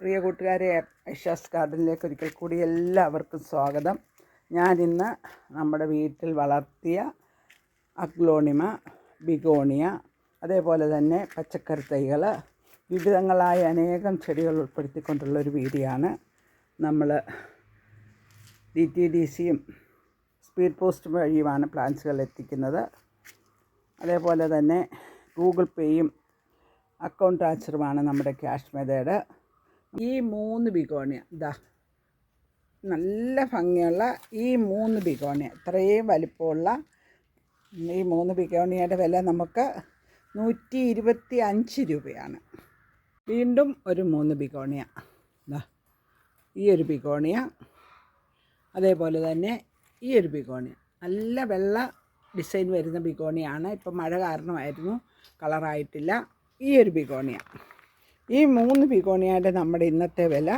പ്രിയ കൂട്ടുകാരെ ഐഷാസ് ഗാർഡനിലേക്ക് ഒരിക്കൽ കൂടി എല്ലാവർക്കും സ്വാഗതം. ഞാനിന്ന് നമ്മുടെ വീട്ടിൽ വളർത്തിയ അഗ്ലോണിമ ബിഗോണിയ അതേപോലെ തന്നെ പച്ചക്കറി തൈകൾ വിവിധങ്ങളായ അനേകം ചെടികൾ ഉൾപ്പെടുത്തിക്കൊണ്ടുള്ള ഒരു നമ്മൾ ഡി ടി ഡി സിയും സ്പീഡ് പോസ്റ്റും വഴിയുമാണ് പ്ലാന്റ്സുകൾ എത്തിക്കുന്നത്. അതേപോലെ തന്നെ ഗൂഗിൾ പേയും അക്കൗണ്ട് ട്രാൻസ്ഫറുമാണ് നമ്മുടെ ക്യാഷ് മെത്തേഡ് ഈ മൂന്ന് ബിഗോണിയ ഇതാ നല്ല ഭംഗിയുള്ള ഈ മൂന്ന് ബിഗോണിയ ഇത്രയും വലിപ്പമുള്ള ഈ മൂന്ന് ബിഗോണിയയുടെ വില നമുക്ക് നൂറ്റി ഇരുപത്തി അഞ്ച് രൂപയാണ്. വീണ്ടും ഒരു മൂന്ന് ബിഗോണിയ ഇതാ ഈ ഒരു ബിഗോണിയ അതേപോലെ തന്നെ ഈ ഒരു ബിഗോണിയ. നല്ല വെള്ള ഡിസൈൻ വരുന്ന ബിഗോണിയാണ്. ഇപ്പം മഴ കാരണമായിരുന്നു കളറായിട്ടില്ല. ഈ ഒരു ബിഗോണിയ. ഈ മൂന്ന് ബിഗോണിയയുടെ നമ്മുടെ ഇന്നത്തെ വില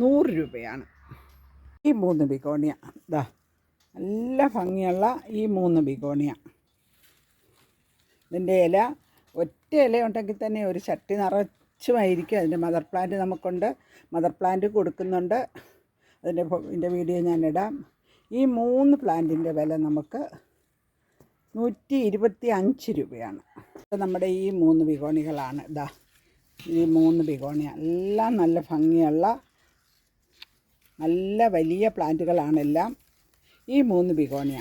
നൂറ് രൂപയാണ്. ഈ മൂന്ന് ബിഗോണിയ ഇതാ നല്ല ഭംഗിയുള്ള ഈ മൂന്ന് ബിഗോണിയ. ഇതിന്റെ ഇല ഒറ്റ ഇല ഉണ്ടെങ്കിൽ തന്നെ ഒരു ചട്ടി നിറച്ചുമായിരിക്കും അതിന്റെ മദർ പ്ലാന്റ് നമുക്കുണ്ട്. മദർ പ്ലാന്റ് കൊടുക്കുന്നുണ്ട്. അതിന്റെ ഇതിന്റെ വീഡിയോ ഞാൻ ഇടാം. ഈ മൂന്ന് പ്ലാന്റിന്റെ വില നമുക്ക് നൂറ്റി ഇരുപത്തി അഞ്ച് രൂപയാണ്. നമ്മുടെ ഈ മൂന്ന് ബിഗോണികളാണ് ഇതാ ഈ മൂന്ന് ബിഗോണിയ എല്ലാം നല്ല ഭംഗിയുള്ള നല്ല വലിയ പ്ലാന്റുകളാണെല്ലാം ഈ മൂന്ന് ബിഗോണിയ.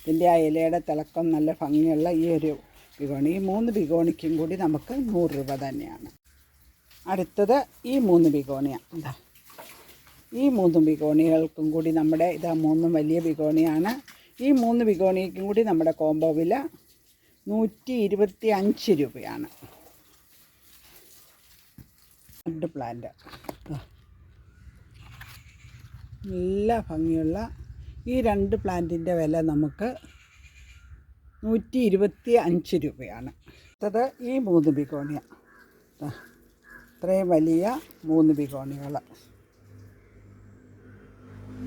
ഇതിന്റെ ആ ഇലയുടെ തിളക്കം നല്ല ഭംഗിയുള്ള ഈ ഒരു ബിഗോണി. ഈ മൂന്ന് ബിഗോണിക്കും കൂടി നമുക്ക് നൂറ് രൂപ തന്നെയാണ്. അടുത്തത് ഈ മൂന്ന് ബിഗോണിയ. എന്താ ഈ മൂന്ന് ബിഗോണികൾക്കും കൂടി നമ്മുടെ ഇതാ മൂന്നും വലിയ ബിഗോണിയാണ്. ഈ മൂന്ന് ബിഗോണിക്കും കൂടി നമ്മുടെ കോംബോ വില നൂറ്റി ഇരുപത്തി അഞ്ച് രൂപയാണ്. രണ്ട് പ്ലാന്റ്. നല്ല ഭംഗിയുള്ള ഈ രണ്ട് പ്ലാന്റിന്റെ വില നമുക്ക് നൂറ്റി ഇരുപത്തി അഞ്ച് രൂപയാണ്. അടുത്തത് ഈ മൂന്ന് ബിഗോണിയ. ഇത്രയും വലിയ മൂന്ന് ബിഗോണികൾ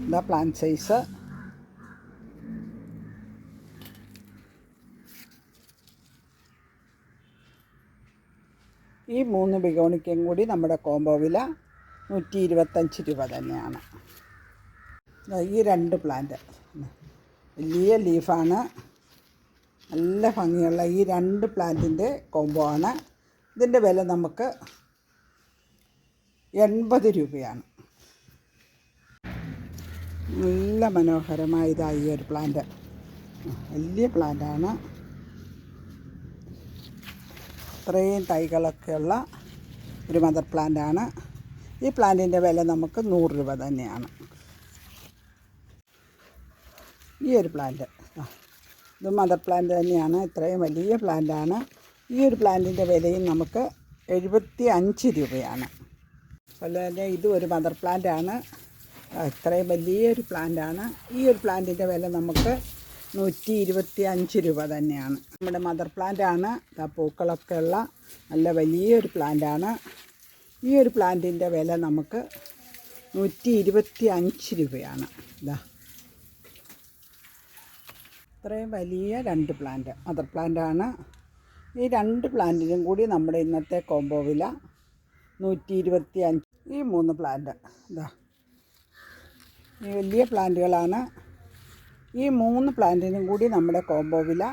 ഇതാ പ്ലാന്റ് സൈസ്. ഈ മൂന്ന് ബിഗോണിക്കും കൂടി നമ്മുടെ കോംബോ വില നൂറ്റി ഇരുപത്തഞ്ച് രൂപ തന്നെയാണ്. ഈ രണ്ട് പ്ലാന്റ് വലിയ ലീഫാണ് നല്ല ഭംഗിയുള്ള ഈ രണ്ട് പ്ലാന്റിന്റെ കോംബോ ആണ്. ഇതിന്റെ വില നമുക്ക് എൺപത് രൂപയാണ്. നല്ല മനോഹരമായ ഈ ഒരു പ്ലാന്റ് വലിയ പ്ലാന്റാണ് ഇത്രയും തൈകളൊക്കെയുള്ള ഒരു മദർ പ്ലാന്റാണ്. ഈ പ്ലാന്റിന്റെ വില നമുക്ക് നൂറ് രൂപ തന്നെയാണ്. ഈ ഒരു പ്ലാന്റ്. ഇത് മദർ പ്ലാന്റ് തന്നെയാണ്. ഇത്രയും വലിയ പ്ലാന്റാണ്. ഈ ഒരു പ്ലാന്റിന്റെ വിലയും നമുക്ക് എഴുപത്തി അഞ്ച് രൂപയാണ്. അതുപോലെ തന്നെ ഇതും ഒരു മദർ പ്ലാന്റാണ്. ഇത്രയും വലിയൊരു പ്ലാന്റാണ്. ഈ ഒരു പ്ലാന്റിന്റെ വില നമുക്ക് നൂറ്റി ഇരുപത്തി അഞ്ച് രൂപ തന്നെയാണ്. നമ്മുടെ മദർ പ്ലാന്റാണ് പൂക്കളൊക്കെ ഉള്ള നല്ല വലിയൊരു പ്ലാന്റാണ് ഈ ഒരു പ്ലാന്റിന്റെ വില നമുക്ക് നൂറ്റി ഇരുപത്തി അഞ്ച് രൂപയാണ്. ഇതാ ഇത്രയും വലിയ രണ്ട് പ്ലാന്റ് മദർ പ്ലാന്റാണ് ഈ രണ്ട് പ്ലാന്റിനും കൂടി നമ്മുടെ ഇന്നത്തെ കോംബോ വില നൂറ്റി ഇരുപത്തി അഞ്ച് ഈ മൂന്ന് പ്ലാന്റ് ഇതാ ഈ വലിയ പ്ലാന്റുകളാണ് ഈ മൂന്ന് പ്ലാന്റിനും കൂടി നമ്മുടെ കോംബോ വില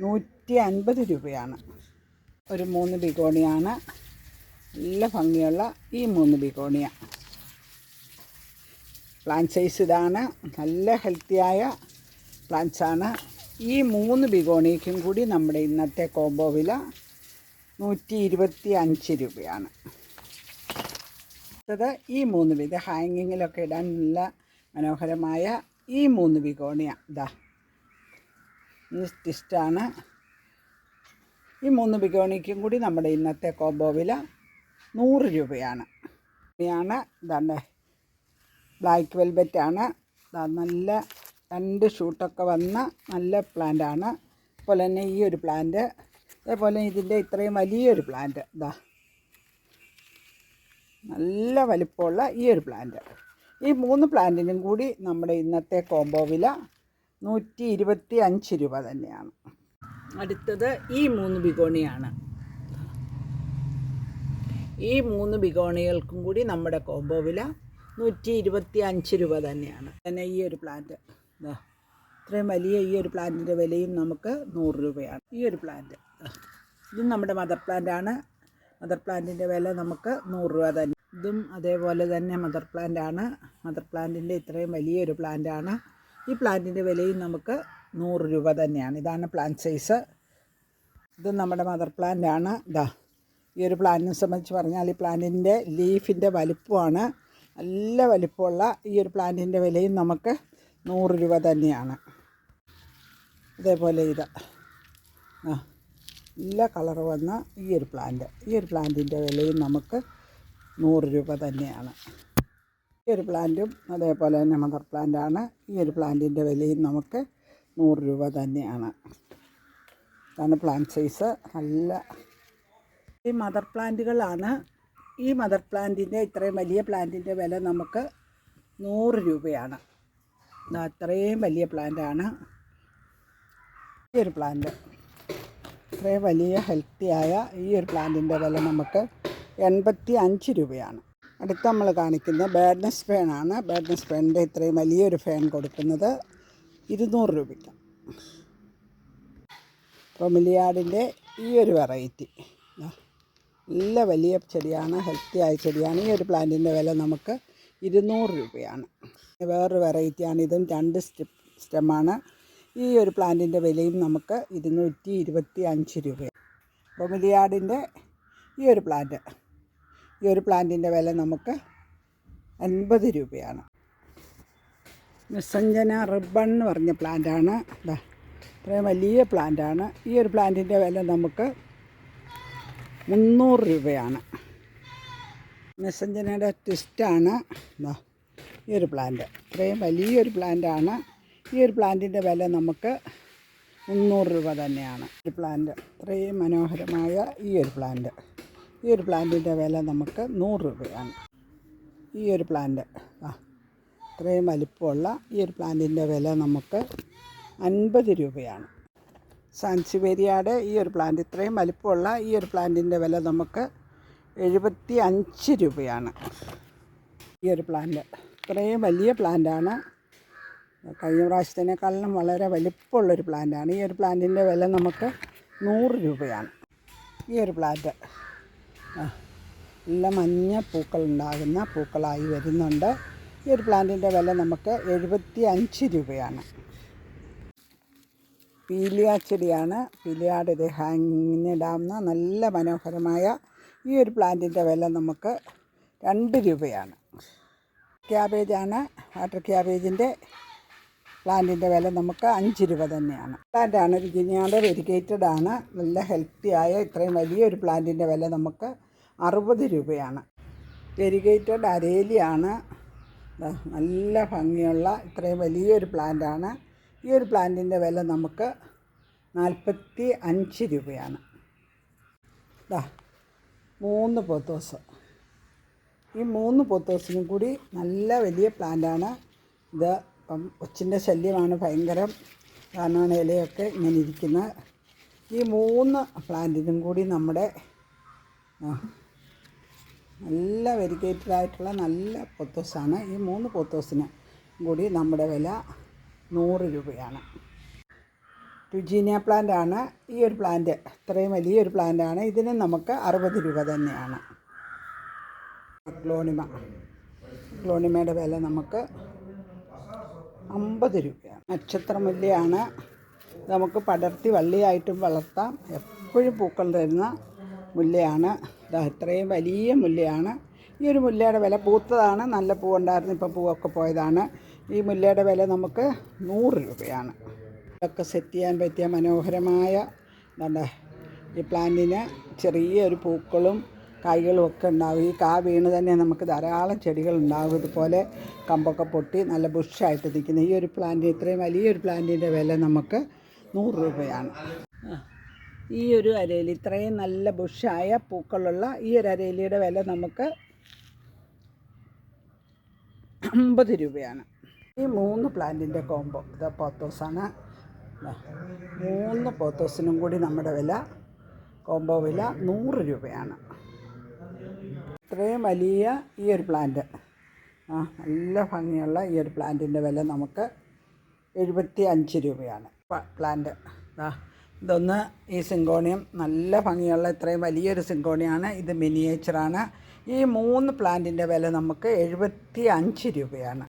നൂറ്റി അൻപത് രൂപയാണ്. ഒരു മൂന്ന് ബിഗോണിയാണ്. നല്ല ഭംഗിയുള്ള ഈ മൂന്ന് ബിഗോണിയ. പ്ലാന്റ് സൈസ് ഇതാണ്. നല്ല ഹെൽത്തിയായ പ്ലാന്റ്സാണ്. ഈ മൂന്ന് ബിഗോണിക്കും കൂടി നമ്മുടെ ഇന്നത്തെ കോംബോ വില നൂറ്റി ഇരുപത്തി അഞ്ച് രൂപയാണ്. അടുത്തത് ഈ മൂന്ന് വിധ ഹാങ്ങിങ്ങിലൊക്കെ ഇടാൻ നല്ല മനോഹരമായ ഈ മൂന്ന് ബിഗോണിയ ഇതാ സ്റ്റിസ്റ്റാണ് ഈ മൂന്ന് ബിഗോണിക്കും കൂടി നമ്മുടെ ഇന്നത്തെ കോംബോ വില നൂറ് രൂപയാണ്. ഇതാണ് ഇതാണ്ട്. ബ്ലാക്ക് വെൽബറ്റാണ് നല്ല രണ്ട് ഷൂട്ടൊക്കെ വന്ന നല്ല പ്ലാന്റാണ്. അതുപോലെ തന്നെ ഈ ഒരു പ്ലാന്റ്. അതേപോലെ ഇതിന്റെ ഇത്രയും വലിയൊരു പ്ലാന്റ് ഇതാ നല്ല വലിപ്പമുള്ള ഈ ഒരു പ്ലാന്റ്. ഈ മൂന്ന് പ്ലാന്റിനും കൂടി നമ്മുടെ ഇന്നത്തെ കോംബോ വില നൂറ്റി ഇരുപത്തി അഞ്ച് രൂപ തന്നെയാണ്. അടുത്തത് ഈ മൂന്ന് ബിഗോണിയാണ്. ഈ മൂന്ന് ബിഗോണികൾക്കും കൂടി നമ്മുടെ കോംബോ വില നൂറ്റി ഇരുപത്തി അഞ്ച് രൂപ തന്നെയാണ്. പിന്നെ ഈ ഒരു പ്ലാന്റ്. ഇതാ ഇത്രയും വലിയ ഈ ഒരു പ്ലാന്റിന്റെ വിലയും നമുക്ക് നൂറ് രൂപയാണ്. ഈ ഒരു പ്ലാന്റ്. ഇത് നമ്മുടെ മദർ പ്ലാന്റ് ആണ് മദർ പ്ലാന്റിന്റെ വില നമുക്ക് നൂറ് രൂപ തന്നെ ഇതും അതേപോലെ തന്നെ മദർ പ്ലാന്റ് ആണ്. മദർ പ്ലാന്റിന്റെ ഇത്രയും വലിയൊരു പ്ലാന്റ് ആണ്. ഈ പ്ലാന്റിന്റെ വിലയും നമുക്ക് നൂറ് രൂപ തന്നെയാണ്. ഇതാണ് പ്ലാന്റ് സൈസ് ഇത് നമ്മുടെ മദർ പ്ലാന്റ് ആണ്. ഇതാ ഈ ഒരു പ്ലാന്റിനെ സംബന്ധിച്ച് പറഞ്ഞാൽ ഈ പ്ലാന്റിന്റെ ലീഫിന്റെ വലിപ്പമാണ്. നല്ല വലിപ്പമുള്ള ഈ ഒരു പ്ലാന്റിന്റെ വിലയും നമുക്ക് നൂറ് രൂപ തന്നെയാണ്. അതേപോലെ ഇത്. ആ നല്ല കളർ വന്ന ഈ ഒരു പ്ലാന്റ് ഈ ഒരു പ്ലാന്റിന്റെ വിലയും നമുക്ക് നൂറ് രൂപ തന്നെയാണ്. ഈ ഒരു പ്ലാന്റും അതേപോലെ തന്നെ മദർ പ്ലാന്റാണ്. ഈ ഒരു പ്ലാന്റിന്റെ വിലയും നമുക്ക് നൂറ് രൂപ തന്നെയാണ്. ഇതാണ് പ്ലാന്റ് സൈസ്. നല്ല ഈ മദർ പ്ലാന്റുകളാണ്. ഈ മദർ പ്ലാന്റിന്റെ ഇത്രയും വലിയ പ്ലാന്റിന്റെ വില നമുക്ക് നൂറ് രൂപയാണ്. അത്രയും വലിയ പ്ലാന്റാണ്. ഈ ഒരു പ്ലാന്റ് ഇത്രയും വലിയ ഹെൽത്തിയായ ഈ ഒരു പ്ലാന്റിന്റെ വില നമുക്ക് എൺപത്തി അഞ്ച് രൂപയാണ്. അടുത്ത നമ്മൾ കാണിക്കുന്ന ബാഡ്നസ് ഫാനാണ് ബാഡ്നസ് ഫാനിന്റെ ഇത്രയും വലിയൊരു ഫാൻ കൊടുക്കുന്നത് ഇരുന്നൂറ് രൂപയ്ക്ക്. പ്രൊമിലിയാടിന്റെ ഈ ഒരു വെറൈറ്റി നല്ല വലിയ ചെടിയാണ് ഹെൽത്തി ആയ ചെടിയാണ്. ഈ ഒരു പ്ലാന്റിന്റെ വില നമുക്ക് ഇരുന്നൂറ് രൂപയാണ്. വേറൊരു വെറൈറ്റിയാണ് ഇതും രണ്ട് സ്റ്റെപ്പ് സ്റ്റെമാണ് ഈ ഒരു പ്ലാന്റിന്റെ വിലയും നമുക്ക് ഇരുന്നൂറ്റി ഇരുപത്തി അഞ്ച് രൂപയാണ്. റൊമിലിയാടിന്റെ ഈ ഒരു പ്ലാന്റ്. ഈ ഒരു പ്ലാന്റിന്റെ വില നമുക്ക് അൻപത് രൂപയാണ്. നിസ്സഞ്ജന റിബൺ എന്ന് പറഞ്ഞ പ്ലാന്റാണ്. ഇതാ ഇത്രയും വലിയ പ്ലാന്റാണ്. ഈ ഒരു പ്ലാന്റിന്റെ വില നമുക്ക് മുന്നൂറ് രൂപയാണ്. നിസ്സഞ്ജനയുടെ ട്വിസ്റ്റാണ്. ഈ ഒരു പ്ലാന്റ്. ഇത്രയും വലിയൊരു പ്ലാന്റാണ്. ഈ ഒരു പ്ലാന്റിന്റെ വില നമുക്ക് മുന്നൂറ് രൂപ തന്നെയാണ്. ഒരു പ്ലാന്റ് ഇത്രയും മനോഹരമായ ഈ ഒരു പ്ലാന്റ്. ഈ ഒരു പ്ലാന്റിന്റെ വില നമുക്ക് നൂറ് രൂപയാണ്. ഈ ഒരു പ്ലാന്റ് ആ ഇത്രയും വലിപ്പമുള്ള ഈ ഒരു പ്ലാന്റിന്റെ വില നമുക്ക് അൻപത് രൂപയാണ്. സാൻസിവേരിയയുടെ ഈ ഒരു പ്ലാന്റ് ഇത്രയും വലിപ്പമുള്ള ഈ ഒരു പ്ലാന്റിന്റെ വില നമുക്ക് എഴുപത്തി അഞ്ച് രൂപയാണ്. ഈ ഒരു പ്ലാന്റ് ഇത്രയും വലിയ പ്ലാന്റാണ്. കഴിഞ്ഞ പ്രാവശ്യത്തിനേക്കാളിലും വളരെ വലിപ്പമുള്ളൊരു പ്ലാന്റാണ്. ഈ ഒരു പ്ലാന്റിന്റെ വില നമുക്ക് നൂറ് രൂപയാണ്. ഈ ഒരു പ്ലാന്റ് നല്ല മഞ്ഞ പൂക്കൾ ഉണ്ടാകുന്ന പൂക്കളായി വരുന്നുണ്ട്. ഈ ഒരു പ്ലാന്റിന്റെ വില നമുക്ക് എഴുപത്തി അഞ്ച് രൂപയാണ്. പീലിയ ചെടിയാണ്. പീലിയാട് ഇത് ഹാങ്ങിനിടാവുന്ന നല്ല മനോഹരമായ ഈ ഒരു പ്ലാന്റിന്റെ വില നമുക്ക് രണ്ട് രൂപയാണ്. ക്യാബേജാണ് വാട്ടർ ക്യാബേജിന്റെ പ്ലാന്റിന്റെ വില നമുക്ക് അഞ്ച് രൂപ തന്നെയാണ്. പ്ലാന്റാണ് വിജിനിയാട് വെരിഗേറ്റഡ് ആണ് നല്ല ഹെൽത്തി ആയ ഇത്രയും വലിയ ഒരു പ്ലാന്റിന്റെ വില നമുക്ക് അറുപത് രൂപയാണ്. വെരിഗേറ്റഡ് അരേലിയാണ്. നല്ല ഭംഗിയുള്ള ഇത്രയും വലിയൊരു പ്ലാന്റാണ്. ഈ ഒരു പ്ലാന്റിന്റെ വില നമുക്ക് നാൽപ്പത്തി അഞ്ച് രൂപയാണ്. ദാ മൂന്ന് പൊത്തോസ്. ഈ മൂന്ന് പൊത്തോസിനും കൂടി നല്ല വലിയ പ്ലാന്റാണ്. ഇത് ഇപ്പം ഒച്ചിന്റെ ശല്യമാണ് ഭയങ്കരം. കാരണമാണ് ഇലയൊക്കെ ഇങ്ങനെ ഇരിക്കുന്നത് ഈ മൂന്ന് പ്ലാന്റിനും കൂടി നമ്മുടെ നല്ല വെരിഗേറ്റഡ് ആയിട്ടുള്ള നല്ല പൊത്തോസാണ്. ഈ മൂന്ന് പൊത്തോസിന് കൂടി നമ്മുടെ വില നൂറ് രൂപയാണ്. ടുജീനിയ പ്ലാന്റാണ് ഈ ഒരു പ്ലാന്റ്. ഇത്രയും വലിയൊരു പ്ലാന്റാണ്. ഇതിന് നമുക്ക് അറുപത് രൂപ തന്നെയാണ്. ക്ലോണിമ. ക്ലോണിമയുടെ വില നമുക്ക് അമ്പത് രൂപയാണ്. നക്ഷത്രമല്ലിയാണ് നമുക്ക് പടർത്തി വള്ളിയായിട്ടും വളർത്താം. എപ്പോഴും പൂക്കൾ തരുന്ന മുല്ലയാണ്. ഇതാ ഇത്രയും വലിയ മുല്ലയാണ്. ഈ ഒരു മുല്ലയുടെ വില പൂത്തതാണ്. നല്ല പൂവുണ്ടായിരുന്നു ഇപ്പോൾ പൂവൊക്കെ പോയതാണ്. ഈ മുല്ലയുടെ വില നമുക്ക് നൂറ് രൂപയാണ്. ഇതൊക്കെ സെറ്റ് ചെയ്യാൻ പറ്റിയ മനോഹരമായ എന്താ ഈ പ്ലാന്റിന് ചെറിയൊരു പൂക്കളും കായ്കളും ഒക്കെ ഉണ്ടാവും. ഈ കാ വീണ് തന്നെ നമുക്ക് ധാരാളം ചെടികൾ ഉണ്ടാകും ഇതുപോലെ കമ്പൊക്കെ പൊട്ടി നല്ല ബുഷായിട്ട് നിൽക്കുന്ന. ഈ ഒരു പ്ലാന്റ് ഇത്രയും വലിയൊരു പ്ലാന്റിന്റെ വില നമുക്ക് നൂറ് രൂപയാണ്. ഈ ഒരു അരയിൽ ഇത്രയും നല്ല ബുഷായ പൂക്കളുള്ള ഈ ഒരു അരയിലിയുടെ വില നമുക്ക് അമ്പത് രൂപയാണ്. ഈ മൂന്ന് പ്ലാന്റിന്റെ കോംബോ ഇത് പോത്തോസാണ്. മൂന്ന് പോത്തോസിനും കൂടി നമ്മുടെ വില കോംബോ വില നൂറ് രൂപയാണ്. ഇത്രയും വലിയ ഈ ഒരു പ്ലാന്റ് ആ നല്ല ഭംഗിയുള്ള ഈ ഒരു പ്ലാന്റിന്റെ വില നമുക്ക് എഴുപത്തി അഞ്ച് രൂപയാണ് പ്ലാന്റ് ആ ഇതൊന്ന് ഈ സിങ്കോണിയം നല്ല ഭംഗിയുള്ള ഇത്രയും വലിയൊരു സിങ്കോണിയാണ്. ഇത് മിനിയേച്ചറാണ് ഈ മൂന്ന് പ്ലാന്റിന്റെ വില നമുക്ക് എഴുപത്തി അഞ്ച് രൂപയാണ്.